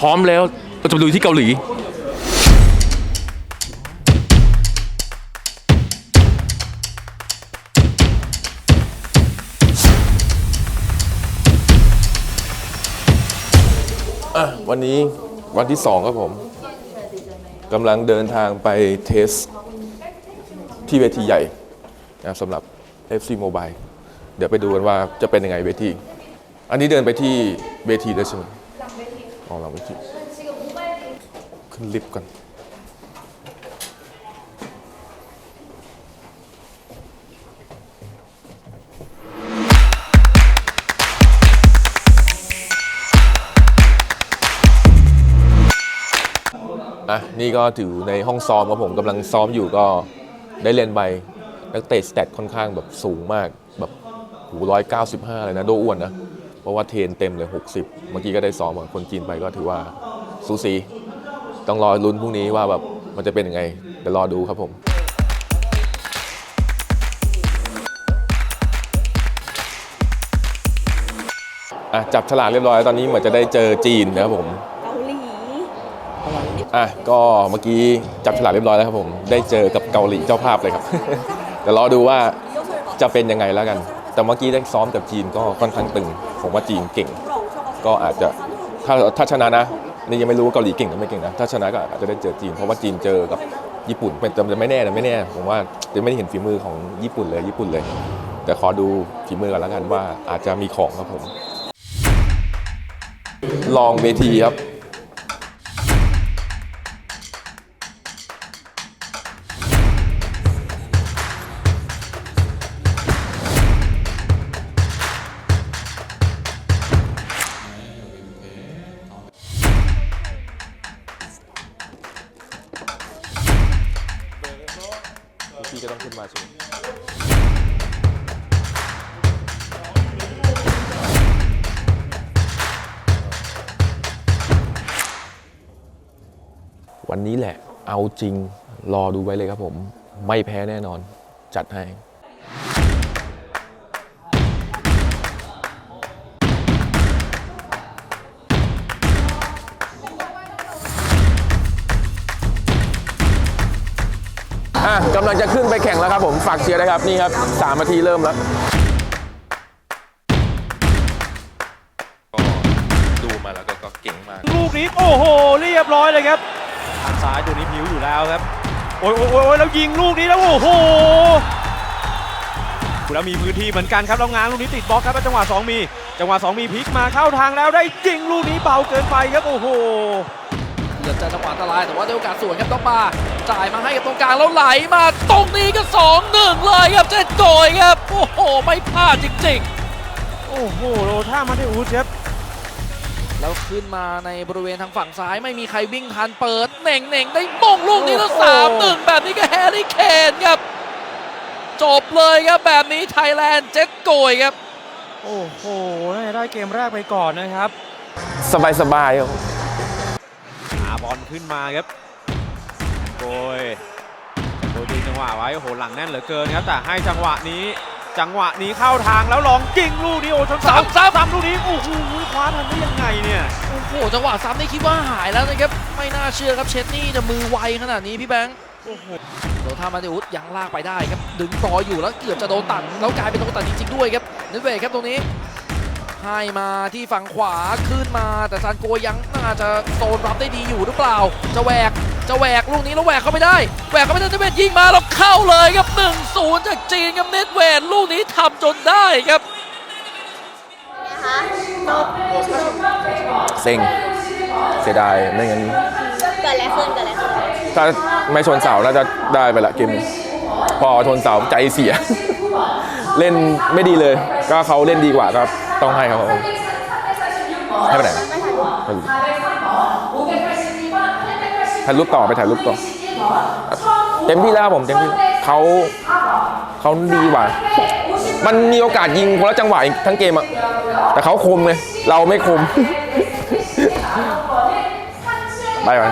พร้อมแล้วเราจะไปดูที่เกาหลี อะ วันนี้วันที่สองครับผมกำลังเดินทางไปเทสที่เวทีใหญ่นะสำหรับ FC Mobile เดี๋ยวไปดูกันว่าจะเป็นยังไงเวที อันนี้เดินไปที่เวทีเลยใช่ไหม อ๋อหลังเวทีขึ้นลิฟต์กันอะนี่ก็ถือในห้องซ้อมครับผมกำลังซ้อมอยู่ก็ได้เรียนไปนักเตะสเตตค่อนข้างแบบสูงมากแบบหูร้อยเก้าสิบห้าเลยนะ โดอ้วนนะ ราะว่าเทรนเต็มเลย 60 เมื่อกี้ก็ได้ซ้อมกับคนจีนไปก็ถือว่าสูสี ต้องรอลุ้นพรุ่งนี้ว่าแบบมันจะเป็นยังไงเดี๋ยวรอดูครับผมอะจับฉลากเรียบร้อยแล้วตอนนี้เหมือนจะได้เจอจีนนะครับผมเกาหลีอะก็เมื่อกี้จับฉลากเรียบร้อยแล้วครับผม ได้เจอกับเกาหลีเจ้าภาพเลยครับ เดี๋ยวรอดูว่าจะเป็นยังไงแล้วกัน แต่เมื่อกี้ได้ซ้อมกับจีนก็ค่อนข้างตึง ผมว่าจีนเก่ง ก็อาจจะถ้าถ้าชนะนะนี่ยังไม่รู้ว่าเกาหลีเก่งหรือไม่เก่งนะถ้าชนะก็อาจจะได้เจอจีนเพราะว่าจีนเจอกับญี่ปุ่นเป็นแต่ไม่แน่นะไม่แน่ผมว่าจะไม่ได้เห็นฝีมือของญี่ปุ่นเลยญี่ปุ่นเลย แต่ขอดูฝีมือกันแล้วกันว่าอาจจะมีของครับผม ลองเวทีครับ มาสูงวันนี้แหละเอาจริงรอดูไว้เลยครับผม ไม่แพ้แน่นอนจัดให้ อะกำลังจะขึ้นไปแข่งแล้วครับผมฝากเชียร์นะครับนี่ครับสามนาทีเริ่มแล้ว ก็ดูมาแล้วก็ก็เก่งมาก ลูกนี้โอ้โหเรียบร้อยเลยครับทางซ้ายตัวนี้ผิวอยู่แล้วครับโอ้ยโอ้ยโอ้ยโอ้ยแล้วยิงลูกนี้แล้วโอ้โหแล้วมีพื้นที่เหมือนกันครับแล้วง้างลูกนี้ติดบล็อกครับแล้วจังหวะสองมี จังหวะสองมีพลิกมาเข้าทางแล้วได้ยิงลูกนี้เบาเกินไปครับโอ้โหเกือบจะจังหวะอันตรายแต่ว่าได้โอกาสสวนครับต้องมาจ่ายมาให้กับตรงกลางแล้วไหลมาตรงนี้ก็สองหนึ่งเลยครับเจ็ดโกยครับโอ้โหไม่พลาดจริงโอ้โหโรท่ามาได้อูดครับๆแล้วขึ้นมาในบริเวณทางฝั่งซ้ายไม่มีใครวิ่งทันเปิดเหน่งเหน่งๆได้มงลูกนี้แล้วโอ้โหสามหนึ่งแบบนี้ก็แฮร์รี่เคนครับจบเลยครับแบบนี้ไทยแลนด์เจ็ดโกยครับ โอ้โหได้เกมแรกไปก่อนนะครับ สบายสบายๆครับหา บอลขึ้นมาครับโกยโกยดึงจังหวะไว้โอ้โหหลังแน่นเหลือเกินครับแต่ให้จังหวะนี้จังหวะนี้เข้าทางแล้วลองยิงลูกนี้โอ้ชนเสาซ้ำซ้ำซ้ำลูกนี้โอ้โหคว้าทันได้ยังไงเนี่ยโอ้โหจังหวะซ้ำนี่คิดว่าหายแล้วนะครับไม่น่าเชื่อครับเชดนี่จะมือไวขนาดนี้พี่แบงค์โอ้โหโดนท่ามาดิอุสยังลากไปได้ครับดึงต่ออยู่แล้วเกือบจะโดนตัดแล้วกลายเป็นโดนตัดจริงๆด้วยครับนตเวทครับตรงนี้ ให้มาที่ฝั่งขวาขึ้นมาแต่ซานโกยังน่าจะโซนรับได้ดีอยู่หรือเปล่า จะแหวกจะแหวกลูกนี้แล้วแหวกเข้าไม่ได้แหวกเข้าไม่ได้เนตเวทยิงมาแล้วเข้าเลยครับ1-0จากจีนครับเนตเวทลูกนี้ทำจนได้ครับเซ็งเสียดายไม่งั้นเกิดอะไรขึ้นเกิดอะไรขึ้นถ้าไม่ชนเสาน่าจะได้ไปละเกมนี้พอชนเสาใจเสีย เล่นไม่ดีเลย ก็เขาเล่นดีกว่าก็ต้องให้เขาให้ไปไหนไปดูถ่ายรูปต่อไปถ่ายรูปต่อ เต็มที่แล้วครับผมเต็มที่เขาเขาดีกว่า มันมีโอกาสยิงคนละจังหวะอีกทั้งเกมอะแต่เขาคมไงเราไม่คมไปไหม